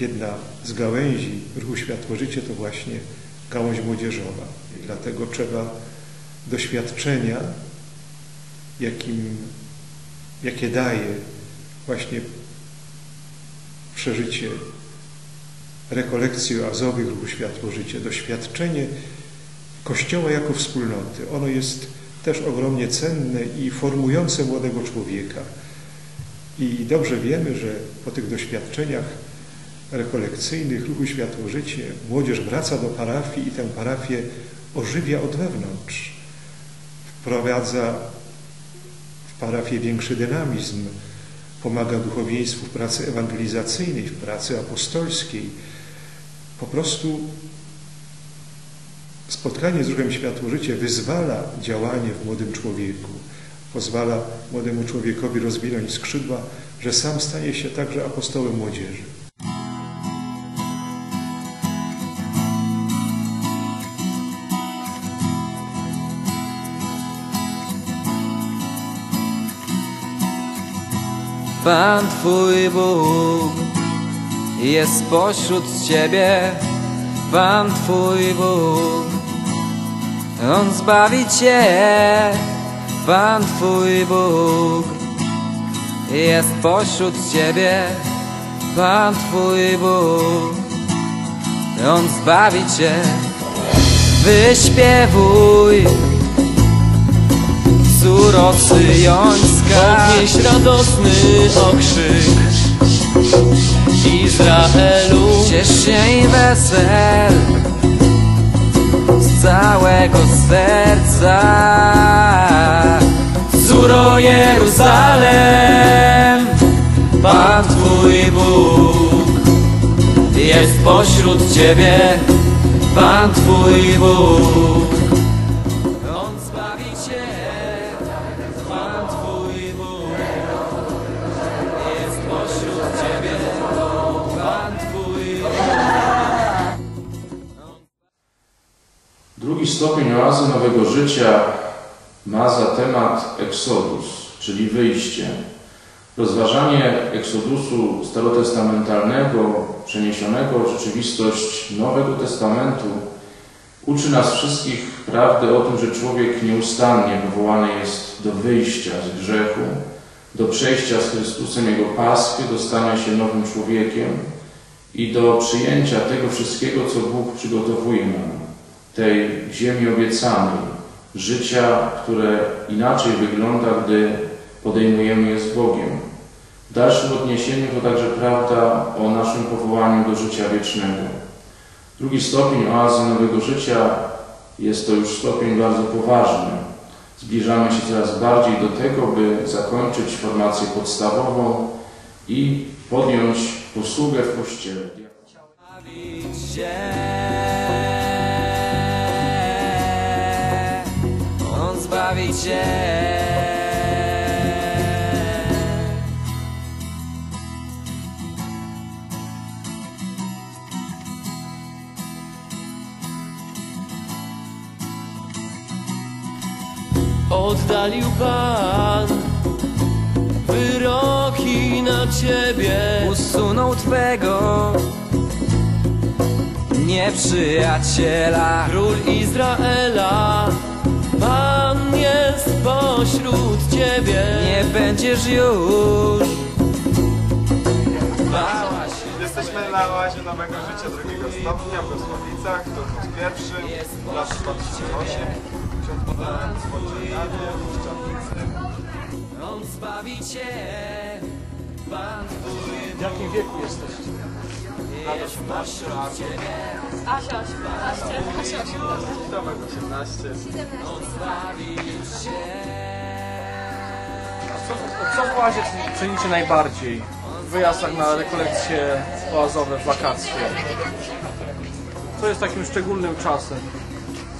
jedna z gałęzi ruchu Światło-Życie to właśnie gałąź młodzieżowa. I dlatego trzeba doświadczenia, jakim, jakie daje właśnie przeżycie rekolekcji oazowych ruchu Światło-Życie, doświadczenie Kościoła jako wspólnoty. Ono jest też ogromnie cenne i formujące młodego człowieka. I dobrze wiemy, że po tych doświadczeniach rekolekcyjnych ruchu Światło-Życie młodzież wraca do parafii i tę parafię ożywia od wewnątrz. Wprowadza w parafię większy dynamizm, pomaga duchowieństwu w pracy ewangelizacyjnej, w pracy apostolskiej. Po prostu spotkanie z Ruchem Światło-Życie wyzwala działanie w młodym człowieku, pozwala młodemu człowiekowi rozwinąć skrzydła, że sam stanie się także apostołem młodzieży. Pan Twój Bóg jest pośród Ciebie, Pan Twój Bóg. On zbawi Cię, Pan Twój Bóg jest pośród Ciebie, Pan Twój Bóg. On zbawi Cię, wyśpiewuj, Córo Syjońska. Podnieś radosny okrzyk. Izraelu Ciesz się i wesel z całego serca. Córo Jeruzalem Pan Twój Bóg Jest pośród Ciebie. Pan Twój Bóg Stopień oazy nowego życia ma za temat Exodus, czyli wyjście. Rozważanie Eksodusu starotestamentalnego, przeniesionego w rzeczywistość Nowego Testamentu uczy nas wszystkich prawdy o tym, że człowiek nieustannie powołany jest do wyjścia z grzechu, do przejścia z Chrystusem Jego pasky, do stania się nowym człowiekiem i do przyjęcia tego wszystkiego, co Bóg przygotowuje nam tej ziemi obiecanej, życia, które inaczej wygląda, gdy podejmujemy je z Bogiem. W dalszym odniesieniu to także prawda o naszym powołaniu do życia wiecznego. Drugi stopień oazy nowego życia jest to już stopień bardzo poważny. Zbliżamy się coraz bardziej do tego, by zakończyć formację podstawową i podjąć posługę w Kościele. Cię. Oddalił Pan wyroki na Ciebie Usunął Twego nieprzyjaciela. Król Izraela Będziesz już bała się. Jesteśmy na oazie Nowego Życia drugiego stopnia w Gosłowicach, to jest pierwszy, lat 2008. Ksiądz Wojciechami, w Czarnicy. On zbawi Cię. Pan Twój W jakim wieku jesteście? Lat 18 lat, Asia 18, Asia 18. Tomek 18. Co, co w łazie cenicie najbardziej? W wyjazdach na rekolekcje oazowe, w wakacje. Co jest takim szczególnym czasem?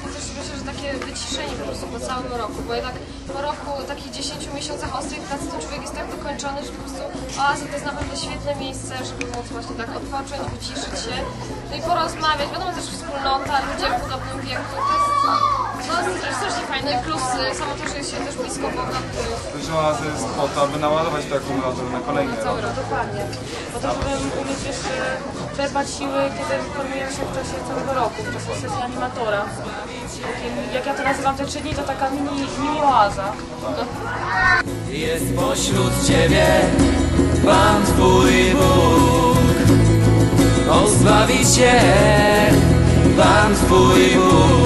Myślę, że takie wyciszenie po prostu po całym roku, bo jednak po roku, takich 10 miesiącach ostrej pracy, to człowiek jest tak dokończony, że po prostu oaza to jest naprawdę świetne miejsce, żeby móc właśnie tak odpocząć, wyciszyć się, no i porozmawiać. Wiadomo też wspólnota, ludzie w podobnym wieku, to jest No jest strasznie fajne, plus y, samo to, że jest się też blisko Boga, to jest po to, aby naładować taką razem na kolejny cały rok. Dokładnie. Po to, żeby umieć jeszcze czerpać siły, kiedy formujemy się w czasie całego roku, w czasie sesji animatora. Jak ja to nazywam, te trzy dni to taka mini, mini oaza. Jest pośród ciebie Pan Twój Bóg On zbawi cię Pan Twój Bóg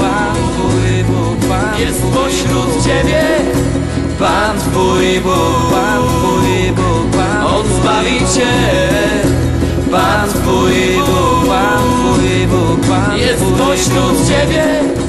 Jest pośród ciebie. Pan Twój Bóg Pan Twój Bóg Pan On zbawi cię Pan Twój Bóg Pan Twój Bóg Pan Jest pośród ciebie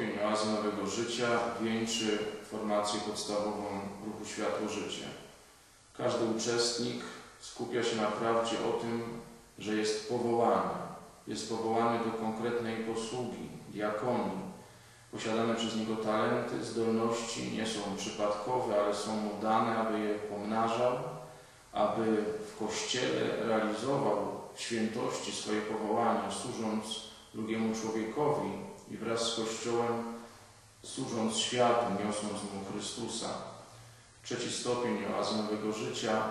stopień oazy nowego życia wieńczy formację podstawową ruchu Światło Życie. Każdy uczestnik skupia się na prawdzie o tym, że jest powołany. Jest powołany do konkretnej posługi, diakonii. Posiadane przez niego talenty, zdolności nie są przypadkowe, ale są mu dane, aby je pomnażał, aby w Kościele realizował świętości swoje powołania, służąc drugiemu człowiekowi i wraz z Kościołem służąc światu, niosąc mu Chrystusa. Trzeci stopień oazy nowego życia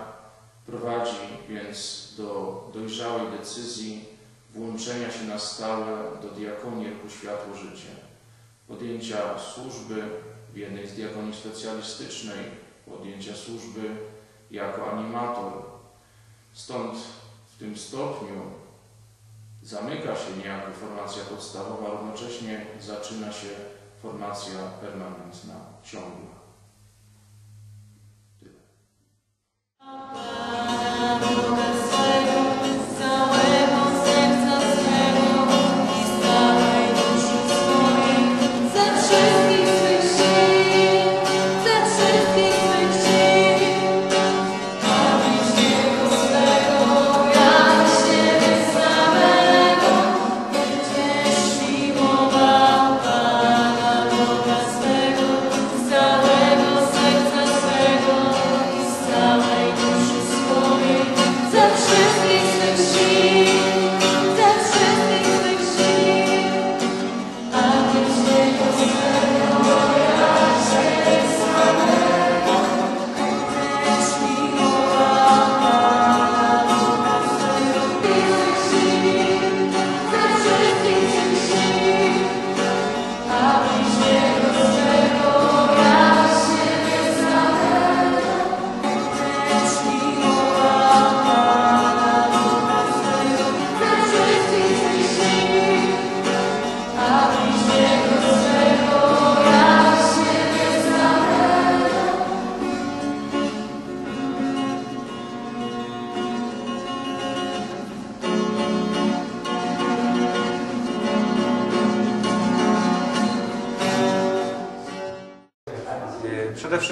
prowadzi więc do dojrzałej decyzji włączenia się na stałe do diakonii Ruchu Światło Życie, podjęcia służby w jednej z diakonii specjalistycznej, podjęcia służby jako animator. Stąd w tym stopniu zamyka się niejako formacja podstawowa, równocześnie zaczyna się formacja permanentna, ciągła.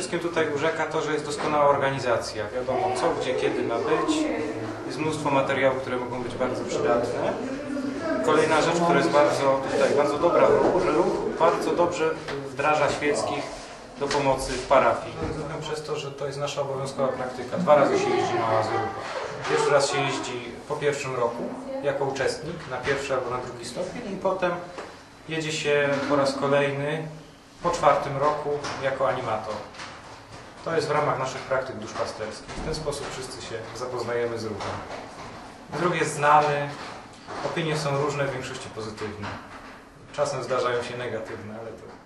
Wszystkim tutaj urzeka to, że jest doskonała organizacja. Wiadomo co, gdzie, kiedy ma być. Jest mnóstwo materiałów, które mogą być bardzo przydatne. Kolejna rzecz, która jest bardzo tutaj bardzo dobra ruch bardzo dobrze wdraża świeckich do pomocy w parafii. Przez to, że to jest nasza obowiązkowa praktyka. Dwa razy się jeździ na ruchu. Pierwszy raz się jeździ po pierwszym roku jako uczestnik na pierwszy albo na drugi stopień i potem jedzie się po raz kolejny po czwartym roku jako animator. To jest w ramach naszych praktyk duszpasterskich. W ten sposób wszyscy się zapoznajemy z ruchem. Ruch jest znany, opinie są różne, w większości pozytywne. Czasem zdarzają się negatywne, ale to